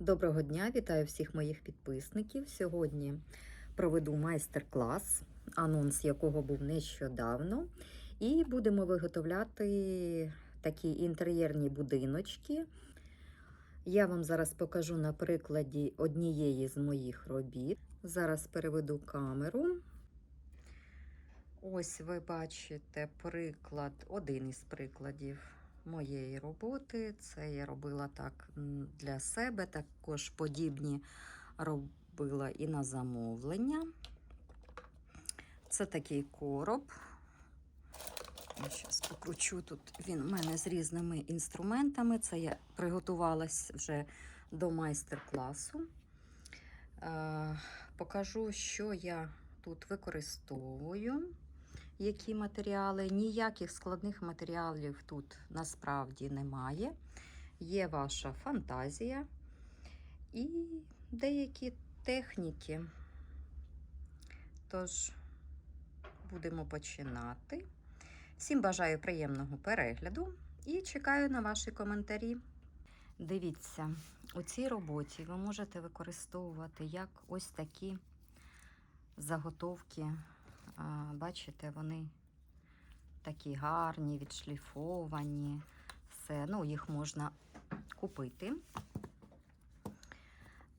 Доброго дня, вітаю всіх моїх підписників. Сьогодні проведу майстер-клас, анонс якого був нещодавно. І будемо виготовляти такі інтер'єрні будиночки. Я вам зараз покажу на прикладі однієї з моїх робіт. Зараз переведу камеру. Ось ви бачите приклад, один із прикладів моєї роботи. Це я робила так для себе, також подібні робила і на замовлення. Це такий короб. Зараз покручу тут. Він у мене з різними інструментами. Це я приготувалась вже до майстер-класу. Е, Покажу, що я тут використовую які матеріали. Ніяких складних матеріалів тут насправді немає. Є ваша фантазія і деякі техніки. Тож, будемо починати. Всім бажаю приємного перегляду і чекаю на ваші коментарі. Дивіться, у цій роботі ви можете використовувати як ось такі заготовки Бачите, вони такі гарні, відшліфовані. Все, ну, їх можна купити.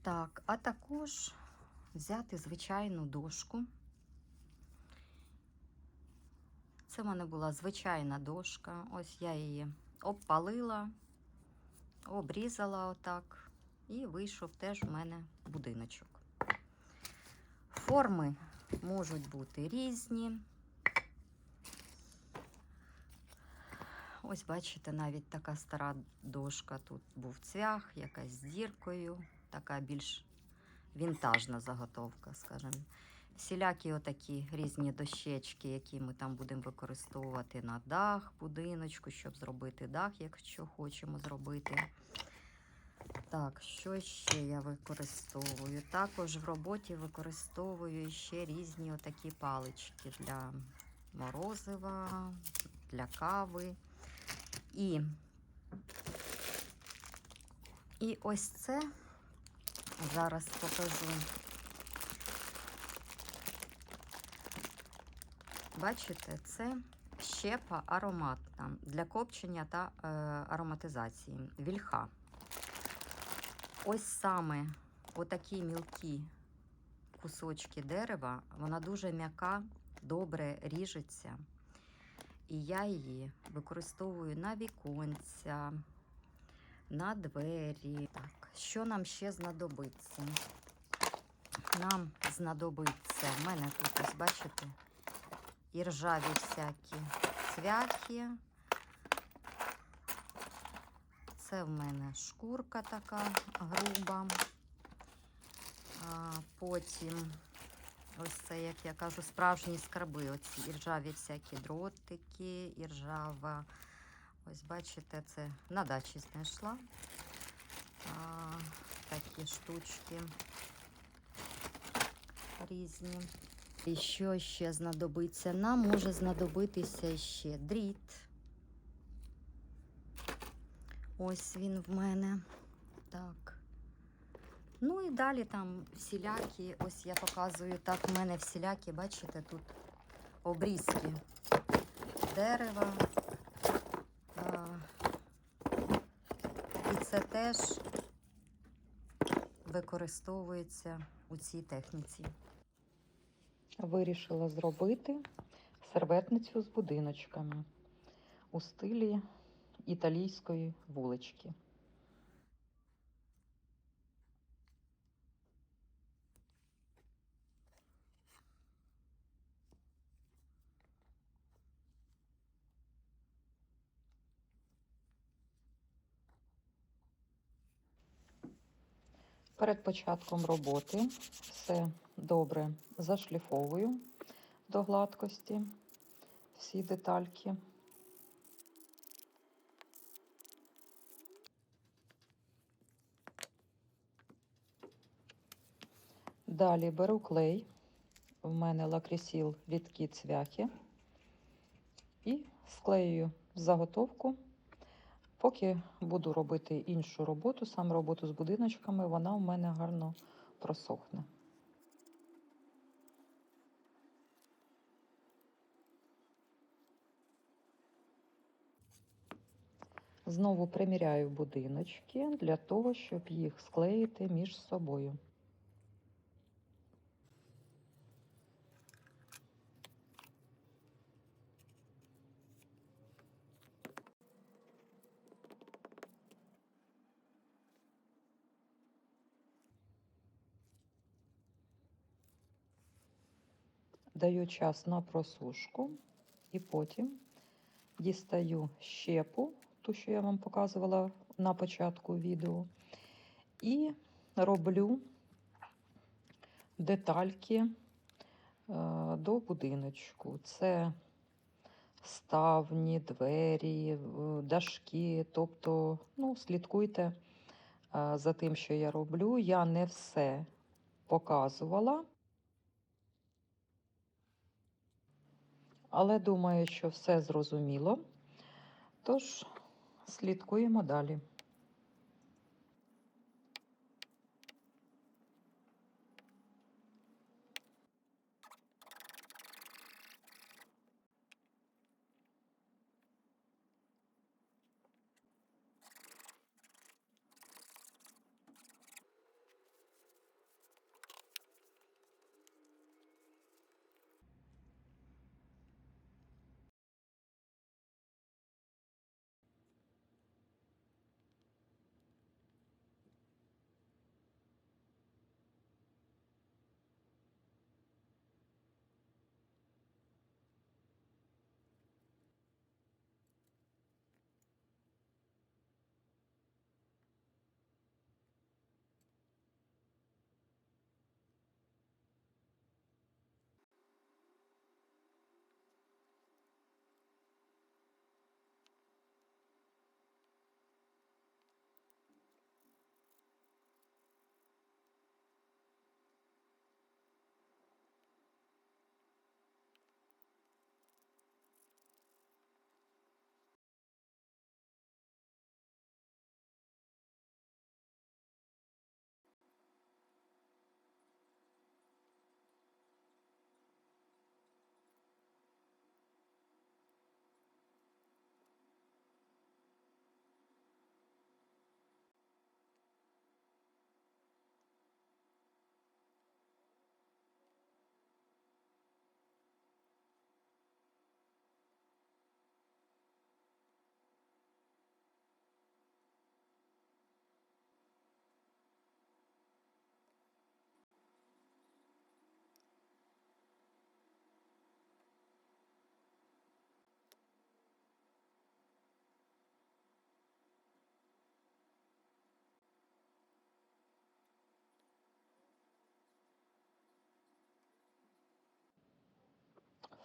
Так, а також взяти звичайну дошку. Це в мене була звичайна дошка. Ось я її обпалила, обрізала отак, і вийшов теж у мене будиночок. Форми можуть бути різні. Ось, бачите, навіть така стара дошка. Тут був цвях, якась з діркою, така більш вінтажна заготовка, скажімо. Всілякі отакі різні дощечки, які ми там будемо використовувати на дах, будиночку, щоб зробити дах, якщо хочемо зробити. Так, що ще я використовую? Також в роботі використовую ще різні отакі палички для морозива, для кави. І, і ось це зараз покажу. Бачите, це щепа ароматна для копчення та е, ароматизації. Вільха. Ось саме отакі мілкі кусочки дерева, вона дуже м'яка, добре ріжеться. І я її використовую на віконця, на двері. Так, що нам ще знадобиться? Нам знадобиться, в мене тут, ось бачите, і ржаві всякі цвяхи. Це в мене шкурка така груба. А, Потім, ось це, як я кажу, справжні скарби. Оці іржаві всякі дротики, іржава. Ось, бачите, це на дачі знайшла. А, Такі штучки різні. І що ще знадобиться? Нам може знадобитися ще дріт. Ось він в мене. Так. Ну і далі там всілякі, ось я показую, так, в мене всілякі, бачите, тут обрізки дерева. І це теж використовується у цій техніці. Вирішила зробити серветницю з будиночками у стилі італійської вулички. Перед початком роботи все добре зашліфовую до гладкості всі детальки. Далі беру клей. В мене лакрісіл рідкі цвяхи. І склеюю заготовку Поки буду робити іншу роботу, саме роботу з будиночками, вона у мене гарно просохне. Знову приміряю будиночки для того, щоб їх склеїти між собою. Даю час на просушку і потім дістаю щепу, ту, що я вам показувала на початку відео, і роблю детальки е, до будиночку. Це ставні, двері, е, дашки. Тобто, ну, слідкуйте е, за тим, що я роблю. Я не все показувала. Але думаю, що все зрозуміло. Тож слідкуємо далі.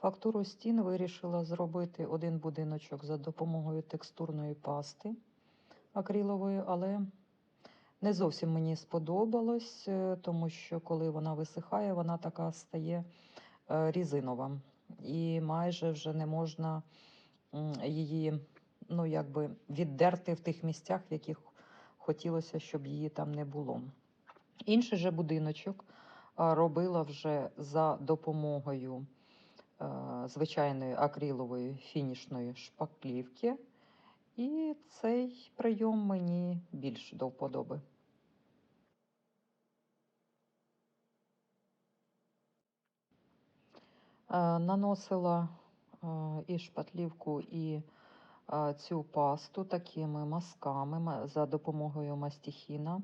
Фактуру стін вирішила зробити один будиночок за допомогою текстурної пасти акрилової, але не зовсім мені сподобалось, е, тому що коли вона висихає, вона така стає е, різинова. І майже вже не можна її ну, якби віддерти в тих місцях, в яких хотілося, щоб її там не було. Інший же будиночок робила вже за допомогою звичайної акрилової фінішної шпаклівки. І цей прийом мені більш до вподоби. Е, Наносила і шпатлівку, і цю пасту такими мазками за допомогою мастихіна,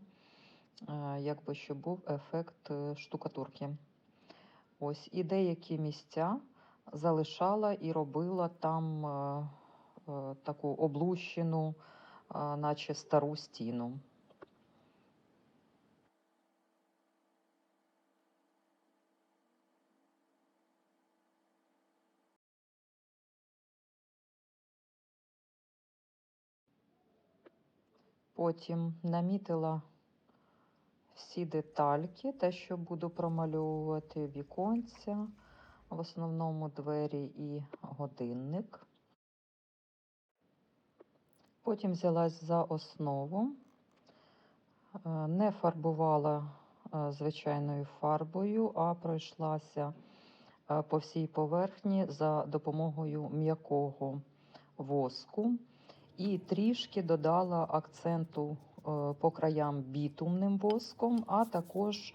е, якби щоб був ефект е, штукатурки. Ось і деякі місця залишала і робила там е, е, таку облущену, е, наче стару стіну. Потім намітила всі детальки, те, що буду промальовувати віконця, в основному двері і годинник. Потім взялась за основу, Е, не фарбувала е, звичайною фарбою, а пройшлася е, по всій поверхні за допомогою м'якого воску і трішки додала акценту по краям бітумним воском, а також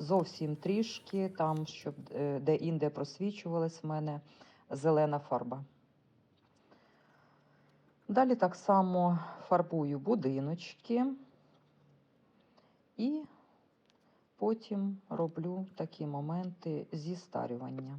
зовсім трішки там, щоб е, де-інде просвічувалась в мене зелена фарба. Далі так само фарбую будиночки і потім роблю такі моменти зістарювання.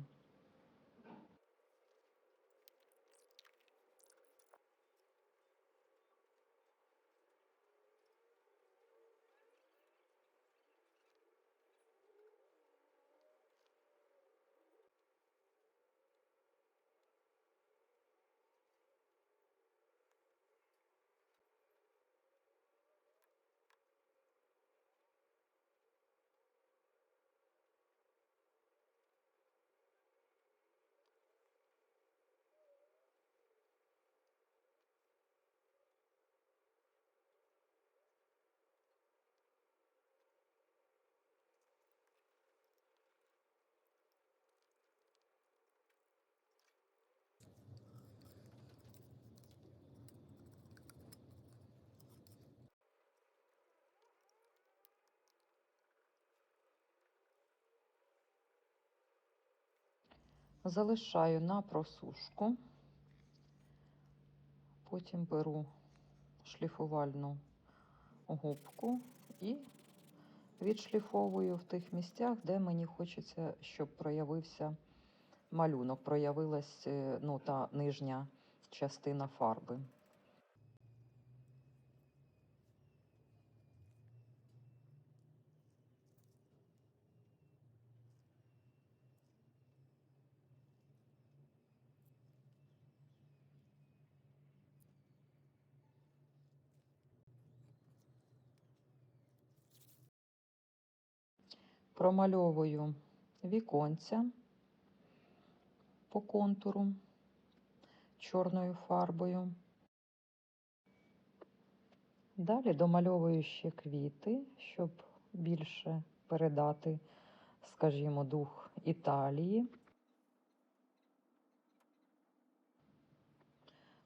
Залишаю на просушку. Потім беру шліфувальну губку і відшліфовую в тих місцях, де мені хочеться, щоб проявився малюнок, проявилась е, ну, та нижня частина фарби. Промальовую віконця по контуру чорною фарбою. Далі домальовую ще квіти, щоб більше передати, скажімо, дух Італії.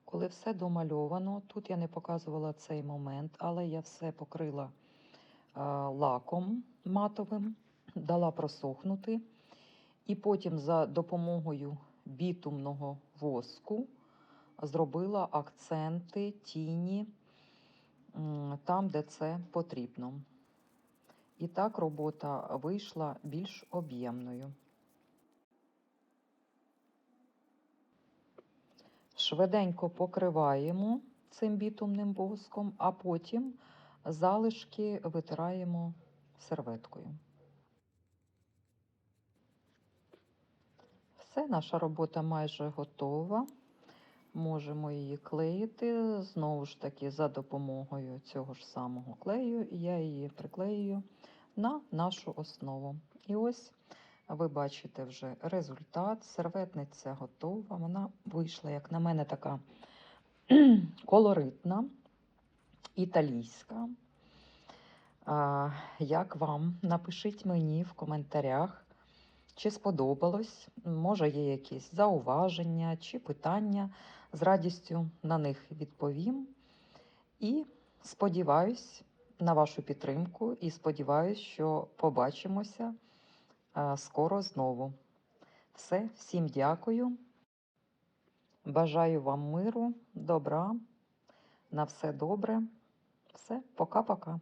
Коли все домальовано, тут я не показувала цей момент, але я все покрила е, лаком матовим, дала просохнути, і потім за допомогою бітумного воску зробила акценти, тіні там, де це потрібно. І так робота вийшла більш об'ємною. Швиденько покриваємо цим бітумним воском, а потім залишки витираємо серветкою. Все, наша робота майже готова. Можемо її клеїти. Знову ж таки, за допомогою цього ж самого клею я її приклеюю на нашу основу. І ось ви бачите вже результат. Серветниця готова. Вона вийшла, як на мене, така колоритна, італійська. Як вам? Напишіть мені в коментарях, чи сподобалось. Може, є якісь зауваження чи питання. З радістю на них відповім. І сподіваюсь на вашу підтримку і сподіваюсь, що побачимося скоро знову. Все, всім дякую. Бажаю вам миру, добра, на все добре. Все, пока-пока.